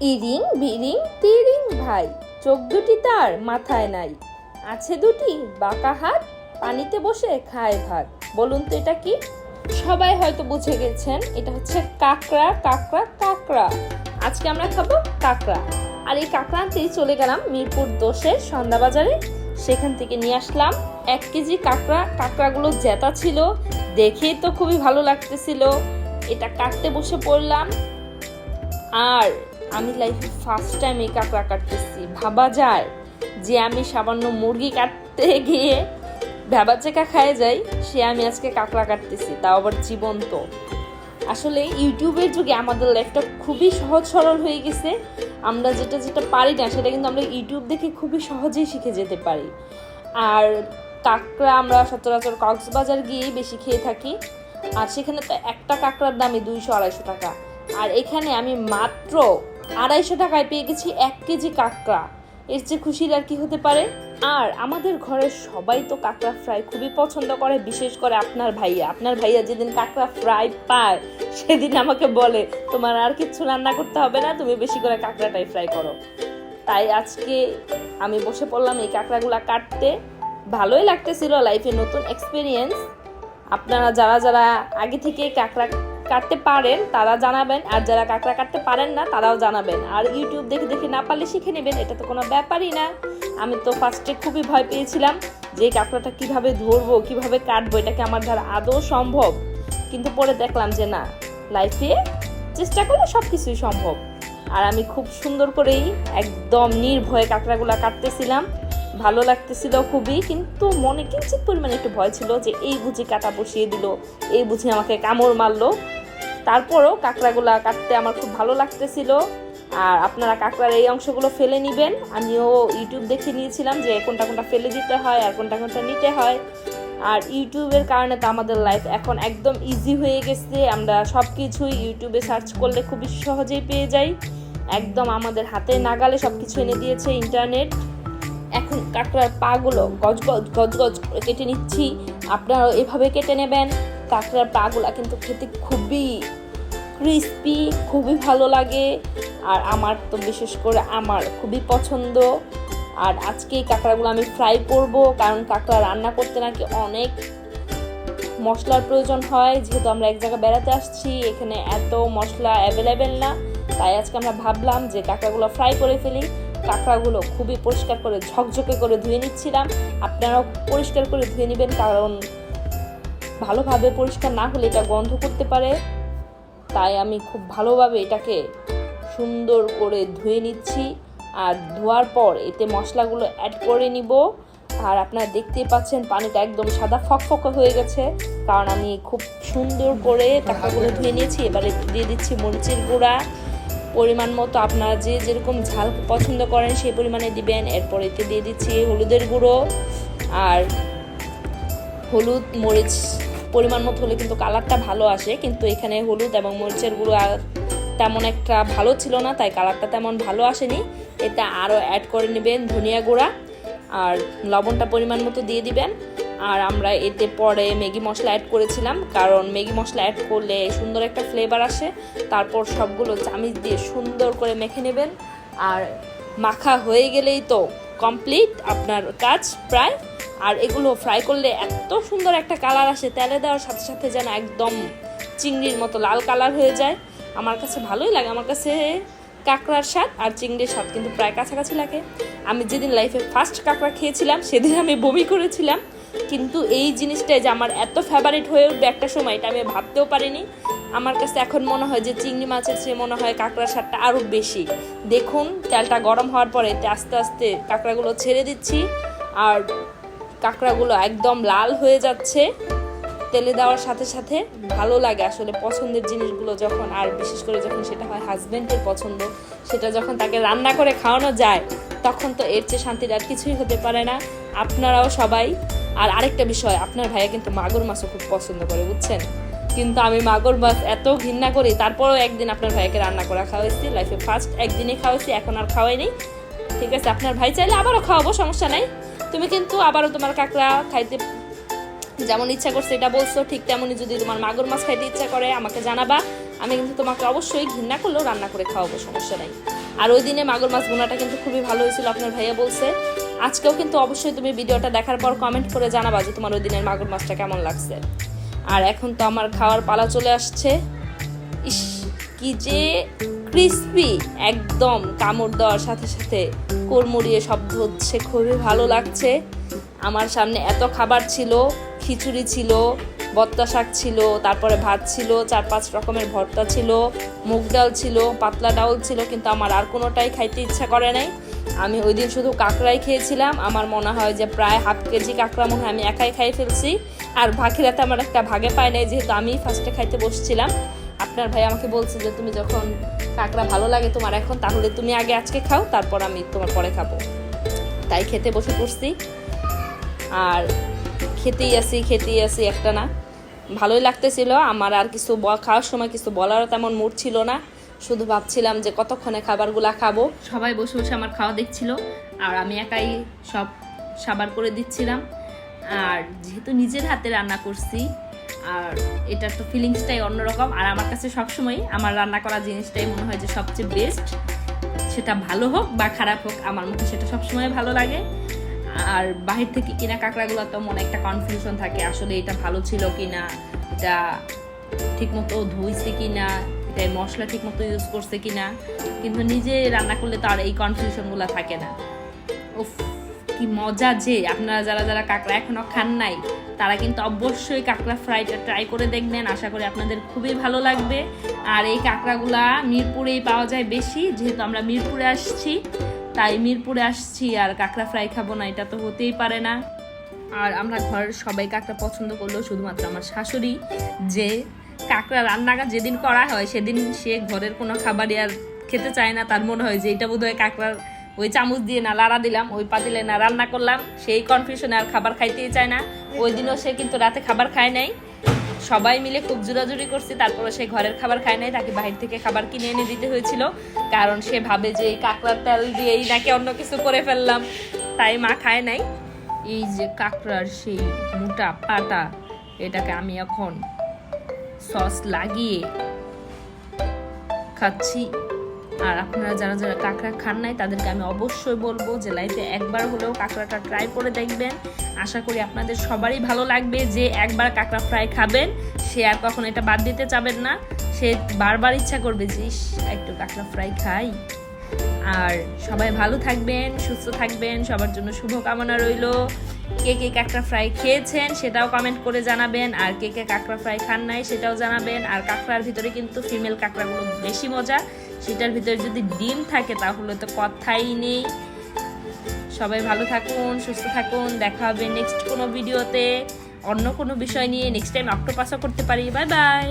ইরিং, বিরিং, তিরিং ভাই। চোখ দুটি তার, মাথায় নাই। আছে দুটি, বাঁকা হাত, পানিতে বসে খায় ভাত। বলুন তো এটা কি? সবাই হয়তো বুঝে গেছেন, এটা হচ্ছে কাকড়া কাকড়া কাকড়া। আজকে আমরা খাব কাকড়া। আর এই কাকড়া আনতেই চলে গেলাম মিরপুর দোষের সন্ধ্যা বাজারে সেখান থেকে নিয়ে আসলাম এক কেজি কাঁকড়া। কাঁকড়াগুলো জেতা ছিল, দেখেই তো খুবই ভালো লাগতেছিল। এটা কাটতে বসে পড়লাম। আর আমি লাইফে ফার্স্ট টাইম এই কাঁকড়া কাটতেছি। ভাবা যায় যে আমি সামান্য মুরগি কাটতে গিয়ে ভেবা চেকা খায় যাই, সে আমি আজকে কাঁকড়া কাটতেছি, তাও আবার জীবন্ত। আসলে ইউটিউবের যুগে আমাদের লাইফটা খুবই সহজ সরল হয়ে গেছে। আমরা যেটা যেটা পারি না, সেটা কিন্তু আমরা ইউটিউব দেখে খুবই সহজেই শিখে যেতে পারি। আর কাঁকড়া আমরা সচরাচর কক্সবাজার গিয়েই বেশি খেয়ে থাকি। আর সেখানে তো একটা কাঁকড়ার দামই দুইশো আড়াইশো টাকা। আর এখানে আমি মাত্র আড়াইশো টাকায় পেয়ে গেছি এক কেজি কাঁকড়া। এর চেয়ে খুশির আর কি হতে পারে? আর আমাদের ঘরের সবাই তো কাঁকড়া ফ্রাই খুবই পছন্দ করে, বিশেষ করে আপনার ভাইয়া। আপনার ভাইয়া যেদিন কাঁকড়া ফ্রাই পায়, সেদিন আমাকে বলে, তোমার আর কিচ্ছু রান্না করতে হবে না, তুমি বেশি করে কাঁকড়াটাই ফ্রাই করো। তাই আজকে আমি বসে পড়লাম এই কাঁকড়াগুলা কাটতে। ভালোই লাগতেছিল লাইফে নতুন এক্সপিরিয়েন্স আপনারা যারা যারা আগে থেকে কাঁকড়া কাটতে পারেন, তারা জানাবেন। আর যারা কাঁকড়া কাটতে পারেন না, তারাও জানাবেন। আর ইউটিউব দেখে দেখে না পারলে শিখে নেবেন, এটা তো কোনো ব্যাপারই না। আমি তো ফার্স্টে খুবই ভয় পেয়েছিলাম যে কাঁকড়াটা কীভাবে ধরবো, কীভাবে কাটবো, এটা কি আমার দ্বারা আদৌ সম্ভব? কিন্তু পরে দেখলাম যে না লাইফে চেষ্টা করলে সব কিছুই সম্ভব। আর আমি খুব সুন্দর করেই একদম নির্ভয়ে কাঁকড়াগুলো কাটতেছিলাম। ভালো লাগতেছিল খুবই, কিন্তু মনে কিঞ্চিত পরিমাণে একটু ভয় ছিল যে এই বুঝি কাটা বসিয়ে দিল, এই বুঝি আমাকে কামড় মারলো। তারপরও কাঁকড়াগুলো কাটতে আমার খুব ভালো লাগতেছিল। আর আপনারা কাঁকড়ার এই অংশগুলো ফেলে নেবেন। আমিও ইউটিউব দেখে নিয়েছিলাম যে কোনটা কোনটা ফেলে দিতে হয় আর কোনটা কোনটা নিতে হয়। আর ইউটিউবের কারণে তো আমাদের লাইফ এখন একদম ইজি হয়ে গেছে। আমরা সব কিছুই ইউটিউবে সার্চ করলে খুবই সহজেই পেয়ে যাই। একদম আমাদের হাতে নাগালে সব কিছু এনে দিয়েছে ইন্টারনেট এখন কাঁকড়ার পাগুলো গজ গজ গজ গজ কেটে নিচ্ছি। আপনারাও এভাবে কেটে নেবেন। কাঁকড়ার পাগুলা কিন্তু খেতে খুবই ক্রিস্পি খুবই ভালো লাগে। আর আমার তো বিশেষ করে আমার খুবই পছন্দ। আর আজকে এই কাঁকড়াগুলো আমি ফ্রাই করব কারণ কাঁকড়া রান্না করতে নাকি অনেক মশলার প্রয়োজন হয়। যেহেতু আমরা এক জায়গায় বেড়াতে আসছি, এখানে এত মশলা অ্যাভেলেবেল না। তাই আজকে আমরা ভাবলাম যে কাঁকড়াগুলো ফ্রাই করে ফেলি। কাঁকড়াগুলো খুবই পরিষ্কার করে ঝকঝকে করে ধুয়ে নিচ্ছিলাম। আপনারাও পরিষ্কার করে ধুয়ে নেবেন, কারণ ভালোভাবে পরিষ্কার না হলে এটা গন্ধ করতে পারে। তাই আমি খুব ভালোভাবে এটাকে সুন্দর করে ধুয়ে নিচ্ছি। আর ধোয়ার পর এতে মশলাগুলো অ্যাড করে নিব। আর আপনারা দেখতেই পাচ্ছেন পানিটা একদম সাদা ফকফকে হয়ে গেছে। কারণ আমি খুব সুন্দর করে কাঁকড়াগুলো ধুয়ে নিয়েছি। এবারে দিয়ে দিচ্ছি মরিচের গুঁড়া। পরিমাণ মতো আপনারা যে যেরকম ঝাল পছন্দ করেন সেই পরিমাণে দিবেন। এরপর এতে দিয়ে দিচ্ছি হলুদের গুঁড়ো। আর হলুদ, মরিচ পরিমাণ মতো হলে কিন্তু কালারটা ভালো আসে, কিন্তু এখানে হলুদ এবং মরিচের গুঁড়ো তেমন একটা ভালো ছিল না, তাই কালারটা তেমন ভালো আসেনি। এতে আরও অ্যাড করে নেবেন ধনিয়া গুঁড়া আর লবণটা পরিমাণ মতো দিয়ে দিবেন। আর আমরা এতে পরে ম্যাগি মশলা অ্যাড করেছিলাম, কারণ ম্যাগি মশলা অ্যাড করলে সুন্দর একটা ফ্লেভার আসে। তারপর সবগুলো চামিচ দিয়ে সুন্দর করে মেখে নেবেন। আর মাখা হয়ে গেলেই তো কমপ্লিট আপনার কাজ প্রায়। আর এগুলো ফ্রাই করলে এত সুন্দর একটা কালার আসে, তেলে দেওয়ার সাথে সাথে যেন একদম চিংড়ির মতো লাল কালার হয়ে যায়। আমার কাছে ভালোই লাগে, আমার কাছে কাঁকড়ার স্বাদ আর চিংড়ির স্বাদ কিন্তু প্রায় কাছাকাছি লাগে। আমি যেদিন লাইফে ফার্স্ট কাঁকড়া খেয়েছিলাম, সেদিন আমি বমি করেছিলাম। কিন্তু এই জিনিসটাই যে আমার এত ফেভারিট হয়ে উঠবে একটা সময়, এটা আমি ভাবতেও পারিনি। আমার কাছে এখন মনে হয় যে চিংড়ি মাছের চেয়ে মনে হয় কাঁকড়ার স্বাদটা আরও বেশি। দেখুন, তেলটা গরম হওয়ার পরে আস্তে আস্তে কাঁকড়াগুলো ছেড়ে দিচ্ছি। আর কাঁকড়াগুলো একদম লাল হয়ে যাচ্ছে। তেলে দেওয়ার সাথে সাথে ভালো লাগে আসলে পছন্দের জিনিসগুলো যখন, আর বিশেষ করে যখন সেটা হয় হাজব্যান্ডের পছন্দ, সেটা যখন তাকে রান্না করে খাওয়ানো যায়, তখন তো এর চেয়ে শান্তির আর কিছুই হতে পারে না। আপনারাও সবাই, আর আরেকটা বিষয়, আপনার ভাইয়া কিন্তু মাগুর মাছও খুব পছন্দ করে, বুঝছেন? কিন্তু আমি মাগুর মাছ এত ঘৃণা করি, তারপরেও একদিন আপনার ভাইয়াকে রান্না করা খাওয়াইছি, লাইফে ফার্স্ট একদিনই খাওয়াইছি, এখন আর খাওয়াইনি ঠিক আছে, আপনার ভাই চাইলে আবারও খাওয়াবো, সমস্যা নাই। তুমি কিন্তু আবারও তোমার কাঁকড়া খাইতে যেমন ইচ্ছা করছে এটা বলছো, ঠিক তেমনই যদি তোমার মাগুর মাছ খাইতে ইচ্ছা করে, আমাকে জানাবা। আমি কিন্তু তোমাকে অবশ্যই ঘৃণা করলেও রান্না করে খাওয়াবো, সমস্যা নাই। আর ওই দিনে মাগুর মাছ ভুনাটা কিন্তু খুবই ভালো হয়েছিল, আপনার ভাইয়া বলছে। আজকেও কিন্তু অবশ্যই তুমি ভিডিওটা দেখার পর কমেন্ট করে জানাবা যে তোমার ওই দিনের মাগুর মাছটা কেমন লাগছে। আর এখন তো আমার খাওয়ার পালা চলে আসছে। ইস। কি যে ক্রিসপি একদম কামড় দেওয়ার সাথে সাথে কোরমুড়িয়ে শব্দ হচ্ছে, খুবই ভালো লাগছে। আমার সামনে এত খাবার ছিল, খিচুড়ি ছিল, বত্তা শাক ছিল, তারপরে ভাত ছিল, চার পাঁচ রকমের ভর্তা ছিল, মুগ ডাল ছিল, পাতলা ডাউল ছিল, কিন্তু আমার আর কোনোটাই খাইতে ইচ্ছা করে নাই। আমি ওই দিন শুধু কাঁকড়াই খেয়েছিলাম, আমার মনে হয় যে প্রায় হাফ কেজি কাঁকড়া মনে হয় আমি একাই খাই ফেলছি। আর বাকিরাতে আমার একটা ভাগে পায় নাই, যেহেতু আমি ফার্স্টে খাইতে বসছিলাম। আপনার ভাই আমাকে বলছে যে তুমি যখন কাঁকড়া ভালো লাগে তোমার এখন, তাহলে তুমি আগে আজকে খাও, তারপর আমি তোমার পরে খাব। তাই খেতে বসে পড়ছি। আর খেতেই আসি খেতেই আসি একটা না। ভালোই লাগতেছিল, আমার আর কিছু খাওয়ার সময় কিছু বলারও তেমন মুড ছিল না। শুধু ভাবছিলাম যে কতক্ষণে খাবারগুলা খাব। সবাই বসে বসে আমার খাওয়া দেখছিল, আর আমি একাই সব সাবার করে দিচ্ছিলাম। আর যেহেতু নিজের হাতে রান্না করছি আর এটার তো ফিলিংসটাই অন্যরকম। আর আমার কাছে সবসময় আমার রান্না করা জিনিসটাই মনে হয় যে সবচেয়ে বেস্ট সেটা ভালো হোক বা খারাপ হোক, আমার মুখে সেটা সবসময় ভালো লাগে। আর বাহির থেকে কিনা কাঁকড়াগুলো তো মনে একটা কনফিউশন থাকে, আসলে এটা ভালো ছিল কি না এটা ঠিকমতো ধুইছে কি না এটা মশলা ঠিকমতো ইউজ করছে কি না কিন্তু নিজে রান্না করলে তো আর এই কনফিউশনগুলো থাকে না। উফ, কি মজা যে, আপনারা যারা যারা কাঁকড়া এখনও খান নাই তারা কিন্তু অবশ্যই কাঁকড়া ফ্রাইটা ট্রাই করে দেখবেন। আশা করি আপনাদের খুবই ভালো লাগবে। আর এই কাঁকড়াগুলা মিরপুরেই পাওয়া যায় বেশি, যেহেতু আমরা মিরপুরে আসছি। তাই মিরপুরে আসছি আর কাঁকড়া ফ্রাই খাব না, এটা তো হতেই পারে না। আর আমরা ঘরের সবাই কাঁকড়া পছন্দ করলেও শুধুমাত্র আমার শাশুড়ি যে কাঁকড়া রান্না যেদিন করা হয়, সেদিন সে ঘরের কোনো খাবারই আর খেতে চায় না। তার মনে হয় যে এটা বোধহয় কাঁকড়ার ওই চামচ দিয়ে না লাড়া দিলাম, ওই পাতিলে না রান্না করলাম, সেই কনফিউশনে আর খাবার খাইতেই চায় না। ওই দিনও সে কিন্তু রাতে খাবার খায় নাই। সবাই মিলে খুব জোরাজুরি করছি তারপরে সে ঘরের খাবার খায় নাই, তাকে বাহির থেকে খাবার কিনে এনে দিতে হয়েছিল। কারণ সে ভাবে যে কাঁকড়ার তেল দিয়েই নাকি অন্য কিছু করে ফেললাম। তাই মা খায় নাই। এই যে কাঁকড়ার সেই মোটা পাটা, এটাকে আমি এখন সস লাগিয়ে খাচ্ছি। আর আপনারা যারা যারা কাঁকড়া খান নাই, তাদেরকে আমি অবশ্যই বলব যে লাইফে একবার হলেও কাঁকড়াটা ট্রাই করে দেখবেন। আশা করি আপনাদের সবারই ভালো লাগবে যে একবার কাঁকড়া ফ্রাই খাবেন, সে আর কখন এটা বাদ দিতে চাবেন না। সে বারবার ইচ্ছা করবে যে একটু কাঁকড়া ফ্রাই খাই। আর সবাই ভালো থাকবেন, সুস্থ থাকবেন, সবার জন্য শুভকামনা রইল। কে কে কাঁকড়া ফ্রাই খেয়েছেন সেটাও কমেন্ট করে জানাবেন। আর কে কে কাঁকড়া ফ্রাই খান নাই সেটাও জানাবেন। আর কাঁকড়ার ভিতরে কিন্তু ফিমেল কাঁকড়াগুলো বেশি মজা। সেটার ভিতরে যদি ডিম থাকে তাহলে তো কথাই নেই। সবাই ভালো থাকুন, সুস্থ থাকুন। দেখা হবে নেক্সট কোনো ভিডিওতে অন্য কোনো বিষয় নিয়ে নেক্সট টাইম অক্টোপাসও করতে পারি। Bye bye